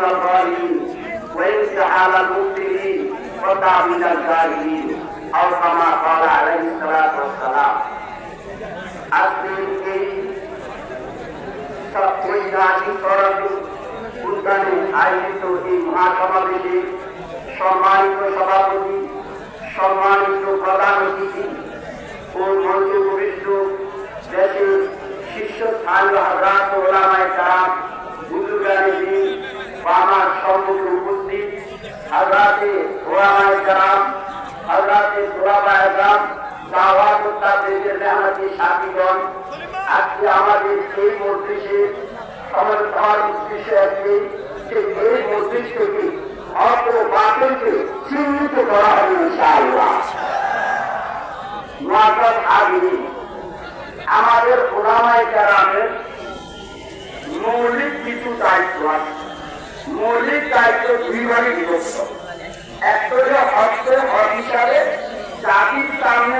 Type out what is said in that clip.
تحريم الظالمين وانتحال المبتلين وتعبيد الجاهلين او كما قال عليه الصلاه والسلام আজকে এই ঐতিহাসিক সড়ক উদ্যানে আয়োজিত এই মহাসমাবেশে সম্মানিত সভাপতি সম্মানিত প্রধান অতিথি ও মঞ্চ উপবিষ্ট দেশের শীর্ষস্থানীয় হাজরাত ওলামায় কারাম হাজরাতে ওলামায় কারাম হাজরাতে দোলাবায় কারাম দাওয়াত তাদের মেহনতি সাথীগণ, আজকে আমাদের এই মজলিসে, আমাদের আমার উদ্দেশ্য একটি যে এই মজলিস থেকে অল্প বাতিলকে চিহ্নিত করা হবে ইনশাআল্লাহ। আগিয়ে আমাদের ওলামায় কেরামের মৌলিক কিছু দায়িত্ব আছে মৌলিক দায়িত্ব জাতির সামনে